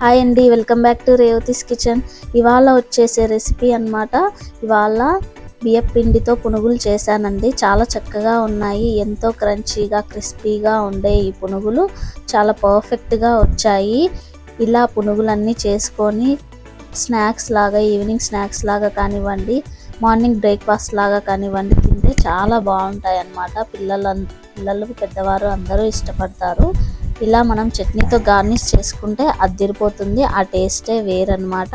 Hi అండి welcome back to Revathi's kitchen. ఇవాళ వచ్చేసే రెసిపీ అన్నమాట. ఇవాళ బియ్యం పిండితో పునుగులు చేశానండి. చాలా చక్కగా ఉన్నాయి. ఎంతో క్రంచీగా క్రిస్పీగా ఉండే ఈ పునుగులు. చాలా పర్ఫెక్ట్గా వచ్చాయి. ఇలా పునుగులన్నీ చేసుకొని స్నాక్స్ లాగా ఈవినింగ్ స్నాక్స్ లాగా కానివ్వండి మార్నింగ్ బ్రేక్ఫాస్ట్ లాగా కానివ్వండి తింటే చాలా బాగుంటాయి అన్నమాట పిల్లలు పిల్లలు పెద్దవారు అందరూ ఇష్టపడతారు. ఇలా మనం చట్నీతో గార్నిష్ చేసుకుంటే అదిరిపోతుంది ఆ టేస్టే వేరనమాట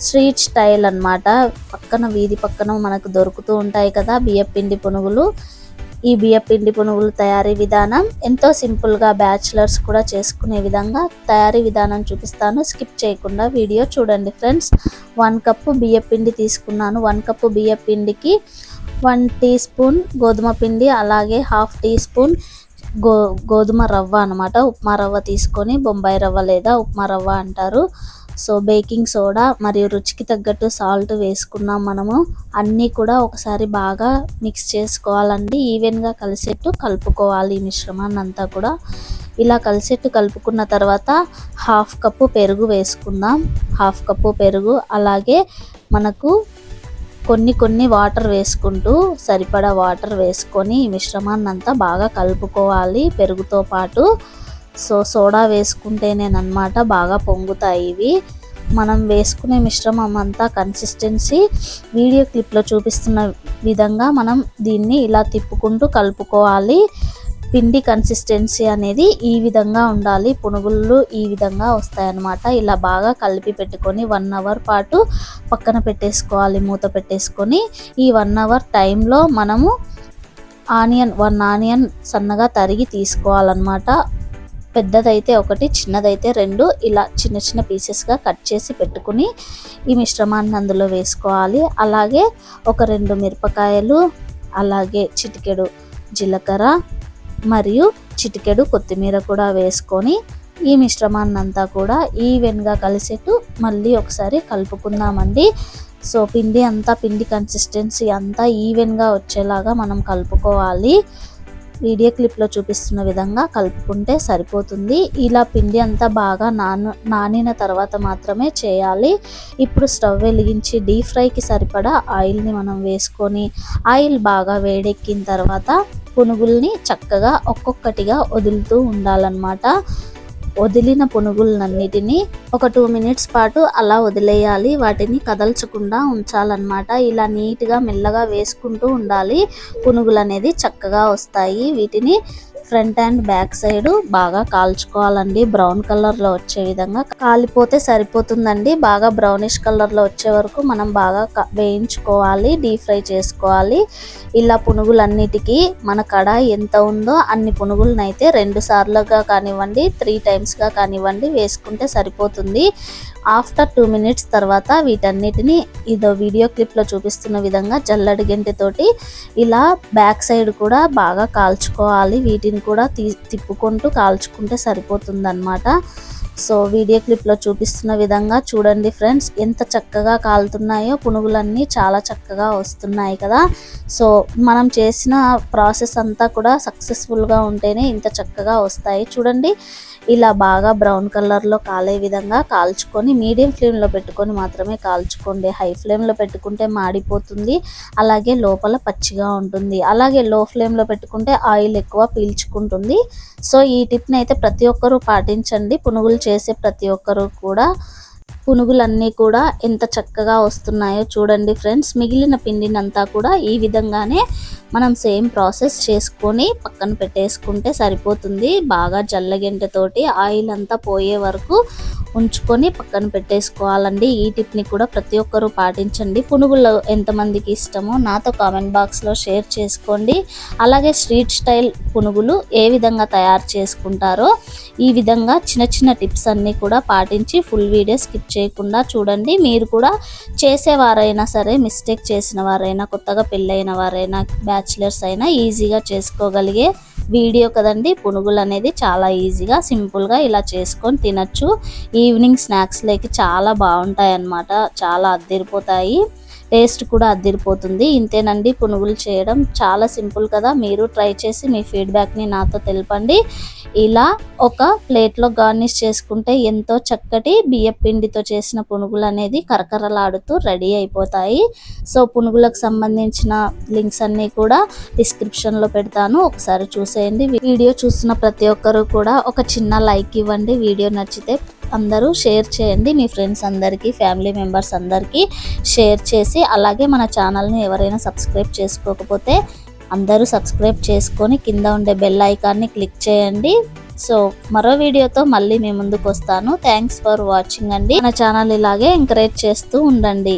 స్ట్రీట్ స్టైల్ అన్నమాట. పక్కన వీధి పక్కన మనకు దొరుకుతూ ఉంటాయి కదా బియ్యపిండి పునుగులు. ఈ బియ్యపిండి పునుగులు తయారీ విధానం ఎంతో సింపుల్గా బ్యాచిలర్స్ కూడా చేసుకునే విధంగా తయారీ విధానం చూపిస్తాను. స్కిప్ చేయకుండా వీడియో చూడండి ఫ్రెండ్స్ వన్ కప్పు బియ్యపిండి తీసుకున్నాను. వన్ కప్పు బియ్యపిండికి వన్ టీ స్పూన్ గోధుమ పిండి అలాగే హాఫ్ టీ స్పూన్ గో గోధుమ రవ్వ అనమాట ఉప్మా రవ్వ తీసుకొని బొంబాయి రవ్వ లేదా ఉప్మా రవ్వ అంటారు. సో బేకింగ్ సోడా మరియు రుచికి తగ్గట్టు సాల్ట్ వేసుకున్నాం మనము. అన్నీ కూడా ఒకసారి బాగా మిక్స్ చేసుకోవాలండి. ఈవెన్గా కలిసేట్టు కలుపుకోవాలి ఈ మిశ్రమాన్ని అంతా కూడా. ఇలా కలిసేట్టు కలుపుకున్న తర్వాత హాఫ్ కప్పు పెరుగు వేసుకుందాం. హాఫ్ కప్పు పెరుగు అలాగే మనకు కొన్ని కొన్ని వాటర్ వేసుకుంటూ సరిపడా వాటర్ వేసుకొని ఈ మిశ్రమాన్ని అంతా బాగా కలుపుకోవాలి. పెరుగుతో పాటు సో సోడా వేసుకుంటేనేనమాట బాగా పొంగుతాయి ఇవి. మనం వేసుకునే మిశ్రమం అంతా కన్సిస్టెన్సీ వీడియో క్లిప్లో చూపిస్తున్న విధంగా మనం దీన్ని ఇలా తిప్పుకుంటూ కలుపుకోవాలి. పిండి కన్సిస్టెన్సీ అనేది ఈ విధంగా ఉండాలి. పునుగులు ఈ విధంగా వస్తాయన్నమాట. ఇలా బాగా కలిపి పెట్టుకొని వన్ అవర్ పాటు పక్కన పెట్టేసుకోవాలి మూత పెట్టేసుకొని. ఈ వన్ అవర్ టైంలో మనము ఆనియన్ వన్ ఆనియన్ సన్నగా తరిగి తీసుకోవాలన్నమాట. పెద్దదైతే ఒకటి చిన్నదైతే రెండు. ఇలా చిన్న చిన్న పీసెస్గా కట్ చేసి పెట్టుకుని ఈ మిశ్రమాన్ని అందులో వేసుకోవాలి. అలాగే ఒక రెండు మిరపకాయలు అలాగే చిటికెడు జీలకర్ర మరియు చిటికెడు కొత్తిమీర కూడా వేసుకొని ఈ మిశ్రమాన్ని అంతా కూడా ఈవెన్గా కలిసేట్టు మళ్ళీ ఒకసారి కలుపుకుందామండి. సో పిండి అంతా పిండి కన్సిస్టెన్సీ అంతా ఈవెన్గా వచ్చేలాగా మనం కలుపుకోవాలి. వీడియో క్లిప్లో చూపిస్తున్న విధంగా కలుపుకుంటే సరిపోతుంది. ఇలా పిండి అంతా బాగా నాను నానిన తర్వాత మాత్రమే చేయాలి. ఇప్పుడు స్టవ్ వెలిగించి డీప్ ఫ్రైకి సరిపడా ఆయిల్ని మనం వేసుకొని ఆయిల్ బాగా వేడెక్కిన తర్వాత పునుగుల్ని చక్కగా ఒక్కొక్కటిగా వదులుతూ ఉండాలన్నమాట. వదిలిన పునుగులన్నిటిని ఒక టూ మినిట్స్ పాటు అలా వదిలేయాలి. వాటిని కదల్చకుండా ఉంచాలన్నమాట. ఇలా నీట్గా మెల్లగా వేసుకుంటూ ఉండాలి. పునుగులు అనేది చక్కగా వస్తాయి. వీటిని ఫ్రంట్ అండ్ బ్యాక్ సైడ్ బాగా కాల్చుకోవాలండి. బ్రౌన్ కలర్లో వచ్చే విధంగా కాలిపోతే సరిపోతుందండి. బాగా బ్రౌనిష్ కలర్లో వచ్చే వరకు మనం బాగా వేయించుకోవాలి డీప్ ఫ్రై చేసుకోవాలి. ఇలా పునుగులన్నిటికీ మన కడాయి ఎంత ఉందో అన్ని పునుగులను అయితే రెండు సార్లుగా కానివ్వండి త్రీ టైమ్స్గా కానివ్వండి వేసుకుంటే సరిపోతుంది. ఆఫ్టర్ టూ మినిట్స్ తర్వాత వీటన్నిటిని ఇదో వీడియో క్లిప్లో చూపిస్తున్న విధంగా జల్లడి గంటెతోటి ఇలా బ్యాక్ సైడ్ కూడా బాగా కాల్చుకోవాలి. వీటిని కూడా తీ తిప్పుకుంటూ కాల్చుకుంటే సరిపోతుందన్నమాట. సో వీడియో క్లిప్లో చూపిస్తున్న విధంగా చూడండి ఫ్రెండ్స్ ఎంత చక్కగా కాలుతున్నాయో పునుగులన్నీ చాలా చక్కగా వస్తున్నాయి కదా. సో మనం చేసిన ప్రాసెస్ అంతా కూడా సక్సెస్ఫుల్గా ఉంటేనే ఇంత చక్కగా వస్తాయి. చూడండి ఇలా బాగా బ్రౌన్ కలర్లో కాలే విధంగా కాల్చుకొని మీడియం ఫ్లేమ్లో పెట్టుకొని మాత్రమే కాల్చుకోండి. హై ఫ్లేమ్లో పెట్టుకుంటే మాడిపోతుంది అలాగే లోపల పచ్చిగా ఉంటుంది. అలాగే లో ఫ్లేమ్లో పెట్టుకుంటే ఆయిల్ ఎక్కువ పీల్చుకుంటుంది. సో ఈ టిప్ని అయితే ప్రతి ఒక్కరూ పాటించండి. పునుగులు చేసే ప్రతి ఒక్కరూ కూడా పునుగులన్నీ కూడా ఎంత చక్కగా వస్తున్నాయో చూడండి ఫ్రెండ్స్. మిగిలిన పిండినంతా కూడా ఈ విధంగానే మనం సేమ్ ప్రాసెస్ చేసుకొని పక్కన పెట్టేసుకుంటే సరిపోతుంది. బాగా జల్లగెంటతోటి ఆయిల్ అంతా పోయే వరకు ఉంచుకొని పక్కన పెట్టేసుకోవాలండి. ఈ టిప్ని కూడా ప్రతి ఒక్కరూ పాటించండి. పునుగులు ఎంతమందికి ఇష్టమో నాతో కామెంట్ బాక్స్లో షేర్ చేసుకోండి. అలాగే స్ట్రీట్ స్టైల్ పునుగులు ఏ విధంగా తయారు చేసుకుంటారో ఈ విధంగా చిన్న చిన్న టిప్స్ అన్నీ కూడా పాటించి ఫుల్ వీడియో స్కిప్ చేయకుండా చూడండి. మీరు కూడా చేసేవారైనా సరే మిస్టేక్ చేసిన వారైనా కొత్తగా పెళ్ళైన వారైనా బ్యాచిలర్స్ అయినా ఈజీగా చేసుకోగలిగే వీడియో కదండి. పునుగులు అనేది చాలా ఈజీగా సింపుల్గా ఇలా చేసుకొని తినచ్చు. ఈవినింగ్ స్నాక్స్లోకి చాలా బాగుంటాయి అన్నమాట చాలా అద్దరిపోతాయి. టేస్ట్ కూడా అద్దిరిపోతుంది ఇంతేనండి పునుగులు చేయడం చాలా సింపుల్ కదా. మీరు ట్రై చేసి మీ ఫీడ్బ్యాక్ని నాతో తెలపండి. ఇలా ఒక ప్లేట్లో గార్నిష్ చేసుకుంటే ఎంతో చక్కటి బియ్య పిండితో చేసిన పునుగులు అనేది కరకరలాడుతూ రెడీ అయిపోతాయి. సో పునుగులకు సంబంధించిన లింక్స్ అన్నీ కూడా డిస్క్రిప్షన్లో పెడతాను. ఒకసారి చూసేయండి. వీడియో చూస్తున్న ప్రతి ఒక్కరూ కూడా ఒక చిన్న లైక్ ఇవ్వండి. వీడియో నచ్చితే అందరూ షేర్ చేయండి. మీ ఫ్రెండ్స్ అందరికీ ఫ్యామిలీ మెంబర్స్ అందరికీ షేర్ చేసి అలాగే మన ఛానల్ని ఎవరైనా సబ్స్క్రైబ్ చేసుకోకపోతే అందరూ సబ్స్క్రైబ్ చేసుకొని కింద ఉండే బెల్ ఐకాన్ని క్లిక్ చేయండి. సో మరో వీడియోతో మళ్ళీ మీ ముందుకు వస్తాను. థ్యాంక్స్ ఫర్ వాచింగ్ అండి. మన ఛానల్ ఇలాగే ఎంకరేజ్ చేస్తూ ఉండండి.